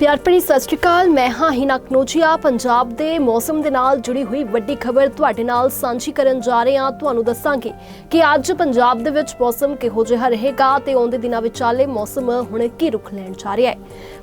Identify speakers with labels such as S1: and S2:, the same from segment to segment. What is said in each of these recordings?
S1: ਪਿਆਰ ਭਰੀ ਸਤਿ ਸ਼੍ਰੀ ਅਕਾਲ। ਮੈਂ ਹਾਂ ਹਿਨਾ ਕਨੋਜੀਆ। ਪੰਜਾਬ ਦੇ ਮੌਸਮ ਦੇ ਨਾਲ ਜੁੜੀ ਹੋਈ ਵੱਡੀ ਖਬਰ ਤੁਹਾਡੇ ਨਾਲ ਸਾਂਝੀ ਕਰਨ ਜਾ ਰਹੇ ਹਾਂ। ਤੁਹਾਨੂੰ ਦੱਸਾਂਗੇ ਕਿ ਅੱਜ ਪੰਜਾਬ ਦੇ ਵਿੱਚ ਮੌਸਮ ਕਿਹੋ ਜਿਹਾ ਰਹੇਗਾ ਤੇ ਆਉਂਦੇ ਦਿਨਾਂ ਵਿਚਾਲੇ ਮੌਸਮ ਹੁਣ ਕੀ ਰੁਖ ਲੈਣ ਜਾ ਰਿਹਾ ਹੈ।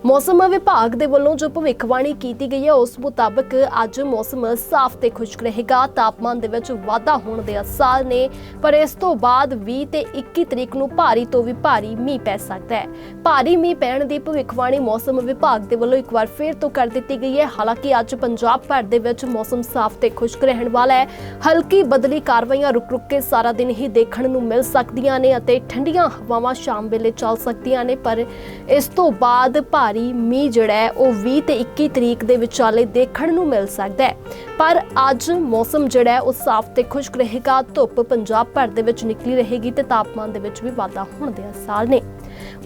S1: ਮੌਸਮ ਵਿਭਾਗ ਦੇ ਵੱਲੋਂ ਜੋ ਭਵਿੱਖਬਾਣੀ ਕੀਤੀ ਗਈ ਹੈ, ਉਸ ਮੁਤਾਬਕ ਅੱਜ ਮੌਸਮ ਸਾਫ਼ ਤੇ ਖੁਸ਼ਕ ਰਹੇਗਾ। ਤਾਪਮਾਨ ਦੇ ਵਿੱਚ ਵਾਧਾ ਹੋਣ ਦੇ ਅਸਾਰ ਨੇ, ਪਰ ਇਸ ਤੋਂ ਬਾਅਦ 20 ਤੇ 21 ਤਰੀਕ ਨੂੰ ਭਾਰੀ ਤੋਂ ਵੀ ਭਾਰੀ ਮੀਂਹ ਪੈ ਸਕਦਾ ਹੈ। ਭਾਰੀ ਮੀਂਹ ਪੈਣ ਦੀ ਭਵਿੱਖਬਾਣੀ ਮੌਸਮ ਵਿਭਾਗ ਦੇ ਵੱਲੋਂ ਇੱਕ ਵਾਰ ਫੇਰ ਤੋਂ ਕਰ ਦਿੱਤੀ ਗਈ ਹੈ। ਹਾਲਾਂਕਿ ਅੱਜ ਪੰਜਾਬ ਭਰ ਦੇ ਵਿੱਚ ਮੌਸਮ ਸਾਫ਼ ਤੇ ਖੁਸ਼ਕ ਰਹਿਣ ਵਾਲਾ ਹੈ। ਹਲਕੀ ਬਦਲੀ ਕਾਰਵਾਈਆਂ ਰੁਕ-ਰੁਕ ਕੇ ਸਾਰਾ ਦਿਨ ਹੀ ਦੇਖਣ ਨੂੰ ਮਿਲ ਸਕਦੀਆਂ ਨੇ ਅਤੇ ਠੰਡੀਆਂ ਹਵਾਵਾਂ ਸ਼ਾਮ ਵੇਲੇ ਚੱਲ ਸਕਦੀਆਂ ਨੇ, ਪਰ ਇਸ ਤੋਂ ਬਾਅਦ ਭਾਰੀ ਮੀਂਹ ਜਿਹੜਾ ਹੈ, ਉਹ 20 ਤੇ 21 ਤਰੀਕ ਦੇ ਵਿਚਾਲੇ ਦੇਖਣ ਨੂੰ ਮਿਲ ਸਕਦਾ ਹੈ। ਪਰ ਅੱਜ ਮੌਸਮ ਜਿਹੜਾ ਹੈ, ਉਹ ਸਾਫ਼ ਤੇ ਖੁਸ਼ਕ ਰਹੇਗਾ। ਧੁੱਪ ਪੰਜਾਬ ਭਰ ਦੇ ਵਿੱਚ ਨਿਕਲੀ ਰਹੇਗੀ ਤੇ ਤਾਪਮਾਨ ਦੇ ਵਿੱਚ ਵੀ ਵਾਧਾ ਹੋਣ ਦੇ ਅਸਾਰ ਨੇ।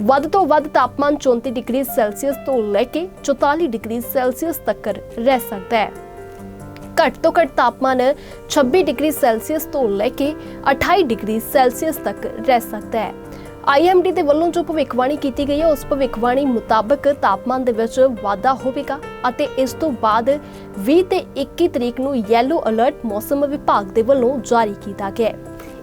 S1: ਵੱਧ ਤੋਂ ਵੱਧ ਤਾਪਮਾਨ 34 ਡਿਗਰੀ ਸੈਲਸੀਅਸ ਤੋਂ ਲੈ ਕੇ 44 ਡਿਗਰੀ ਸੈਲਸੀਅਸ ਤੱਕ ਰਹਿ ਸਕਦਾ ਹੈ। ਘੱਟ ਤੋਂ ਘੱਟ ਤਾਪਮਾਨ 26 ਡਿਗਰੀ ਸੈਲਸੀਅਸ ਤੋਂ ਲੈ ਕੇ 28 ਡਿਗਰੀ ਸੈਲਸੀਅਸ ਤੱਕ ਰਹਿ ਸਕਦਾ ਹੈ। ਆਈਐਮਡੀ ਦੇ ਵੱਲੋਂ ਜੋ ਭਵਿੱਖਬਾਣੀ ਕੀਤੀ ਗਈ ਹੈ, ਉਸ ਭਵਿੱਖਬਾਣੀ ਮੁਤਾਬਕ ਤਾਪਮਾਨ ਦੇ ਵਿੱਚ ਵਾਧਾ ਹੋਵੇਗਾ ਅਤੇ ਇਸ ਤੋਂ ਬਾਅਦ 20 ਤੇ 21 ਤਰੀਕ ਨੂੰ ਯੈਲੋ ਅਲਰਟ ਮੌਸਮ ਵਿਭਾਗ ਦੇ ਵੱਲੋਂ ਜਾਰੀ ਕੀਤਾ ਗਿਆ ਹੈ।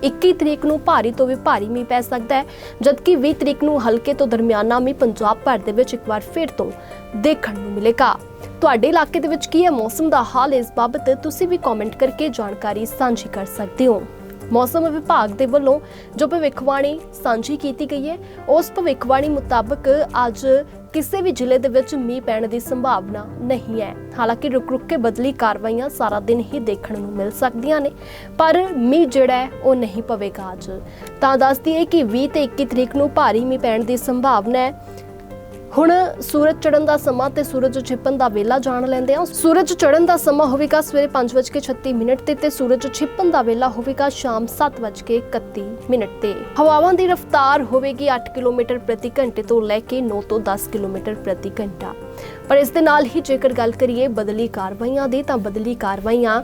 S1: 21 ਤਰੀਕ ਨੂੰ ਭਾਰੀ ਤੋਂ ਵੀ ਭਾਰੀ ਮੀਂਹ ਪੈ ਸਕਦਾ ਹੈ, ਜਦਕਿ 20 ਤਰੀਕ ਨੂੰ ਹਲਕੇ ਤੋਂ ਦਰਮਿਆਨਾ ਮੀਂਹ ਪੰਜਾਬ ਭਰ ਦੇ ਵਿੱਚ ਇੱਕ ਵਾਰ ਫਿਰ ਤੋਂ ਦੇਖਣ ਨੂੰ ਮਿਲੇਗਾ। ਤੁਹਾਡੇ ਇਲਾਕੇ ਦੇ ਵਿੱਚ ਕੀ ਹੈ ਮੌਸਮ ਦਾ ਹਾਲ, ਇਸ ਬਾਬਤ ਤੁਸੀਂ ਵੀ ਕਮੈਂਟ ਕਰਕੇ ਜਾਣਕਾਰੀ ਸਾਂਝੀ ਕਰ ਸਕਦੇ ਹੋ। ਮੌਸਮ ਵਿਭਾਗ ਦੇ ਵੱਲੋਂ ਜੋ ਭਵਿੱਖਬਾਣੀ ਸਾਂਝੀ ਕੀਤੀ ਗਈ ਹੈ, ਉਸ ਭਵਿੱਖਬਾਣੀ ਮੁਤਾਬਕ ਅੱਜ ਕਿਸੇ ਵੀ ਜ਼ਿਲ੍ਹੇ ਦੇ ਵਿੱਚ ਮੀਂਹ ਪੈਣ ਦੀ ਸੰਭਾਵਨਾ ਨਹੀਂ ਹੈ। ਹਾਲਾਂਕਿ ਰੁਕ-ਰੁਕ ਕੇ ਬਦਲੀ ਕਾਰਵਾਈਆਂ ਸਾਰਾ ਦਿਨ ਹੀ ਦੇਖਣ ਨੂੰ ਮਿਲ ਸਕਦੀਆਂ ਨੇ, ਪਰ ਮੀਂਹ ਜਿਹੜਾ ਹੈ, ਉਹ ਨਹੀਂ ਪਵੇਗਾ ਅੱਜ। ਤਾਂ ਦੱਸਦੀ ਹੈ ਕਿ 20 ਤੇ 21 ਤਰੀਕ ਨੂੰ ਭਾਰੀ ਮੀਂਹ ਪੈਣ ਦੀ ਸੰਭਾਵਨਾ ਹੈ। ਹੁਣ ਸੂਰਜ ਚੜ੍ਹਨ ਦਾ ਸਮਾਂ ਤੇ ਸੂਰਜ ਛਿਪਣ ਦਾ ਵੇਲਾ ਜਾਣ ਲੈਂਦੇ ਆ ਸੂਰਜ ਚੜ੍ਹਨ ਦਾ ਸਮਾਂ ਹੋਵੇਗਾ ਸਵੇਰੇ 5:36 ਮਿੰਟ ਤੇ ਤੇ ਸੂਰਜ ਛਿਪਣ ਦਾ ਵੇਲਾ ਹੋਵੇਗਾ ਸ਼ਾਮ 7:31 ਮਿੰਟ ਤੇ। ਹਵਾਵਾਂ ਦੀ ਰਫ਼ਤਾਰ ਹੋਵੇਗੀ 8 ਕਿਲੋਮੀਟਰ ਪ੍ਰਤੀ ਘੰਟੇ ਤੋਂ ਲੈ ਕੇ 9 ਤੋਂ 10 ਕਿਲੋਮੀਟਰ ਪ੍ਰਤੀ ਘੰਟਾ। ਪਰ ਇਸ ਦੇ ਨਾਲ ਹੀ ਜੇਕਰ ਗੱਲ ਕਰੀਏ ਬਦਲੀ ਕਾਰਵਾਈਆਂ ਦੀ, ਤਾਂ ਬਦਲੀ ਕਾਰਵਾਈਆਂ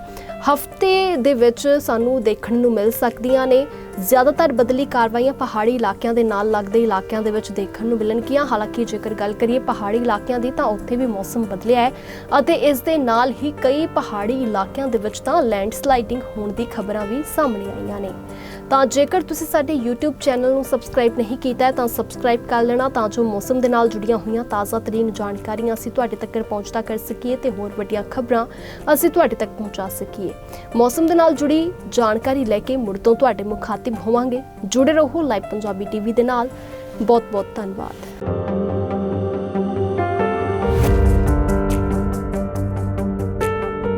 S1: ਹਫ਼ਤੇ ਦੇ ਵਿੱਚ ਸਾਨੂੰ ਦੇਖਣ ਨੂੰ ਮਿਲ ਸਕਦੀਆਂ ਨੇ। ਜ਼ਿਆਦਾਤਰ ਬਦਲੀ ਕਾਰਵਾਈਆਂ ਪਹਾੜੀ ਇਲਾਕਿਆਂ ਦੇ ਨਾਲ ਲੱਗਦੇ ਇਲਾਕਿਆਂ ਦੇ ਵਿੱਚ ਦੇਖਣ ਨੂੰ ਮਿਲਣਗੀਆਂ। ਹਾਲਾਂਕਿ ਜੇਕਰ ਗੱਲ ਕਰੀਏ ਪਹਾੜੀ ਇਲਾਕਿਆਂ ਦੀ, ਤਾਂ ਉੱਥੇ ਵੀ ਮੌਸਮ ਬਦਲਿਆ ਹੈ ਅਤੇ ਇਸ ਦੇ ਨਾਲ ਹੀ ਕਈ ਪਹਾੜੀ ਇਲਾਕਿਆਂ ਦੇ ਵਿੱਚ ਤਾਂ ਲੈਂਡਸਲਾਈਡਿੰਗ ਹੋਣ ਦੀ ਖਬਰਾਂ ਵੀ ਸਾਹਮਣੇ ਆਈਆਂ ਨੇ। ਤਾਂ ਜੇਕਰ ਤੁਸੀਂ ਸਾਡੇ YouTube ਚੈਨਲ ਨੂੰ ਸਬਸਕ੍ਰਾਈਬ ਨਹੀਂ ਕੀਤਾ ਹੈ, ਤਾਂ ਸਬਸਕ੍ਰਾਈਬ ਕਰ ਲੈਣਾ ਤਾਂ ਜੋ ਮੌਸਮ ਦੇ ਨਾਲ ਜੁੜੀਆਂ ਹੋਈਆਂ ਤਾਜ਼ਾ ਤਰੀਨ ਜਾਣਕਾਰੀਆਂ ਅਸੀਂ ਤੁਹਾਡੇ ਤੱਕ ਪਹੁੰਚਦਾ ਕਰ ਸਕੀਏ ਤੇ ਹੋਰ ਵੱਡੀਆਂ ਖਬਰਾਂ ਅਸੀਂ ਤੁਹਾਡੇ ਤੱਕ ਪਹੁੰਚਾ ਸਕੀਏ। ਮੌਸਮ ਦੇ ਨਾਲ ਜੁੜੀ ਜਾਣਕਾਰੀ ਲੈ ਕੇ ਮੁੜ ਤੋਂ ਤੁਹਾਡੇ ਮੁਖਾਤਿਬ ਹੋਵਾਂਗੇ। ਜੁੜੇ ਰਹੋ ਲਾਈਵ ਪੰਜਾਬੀ ਟੀਵੀ ਦੇ ਨਾਲ। ਬਹੁਤ ਬਹੁਤ ਧੰਨਵਾਦ।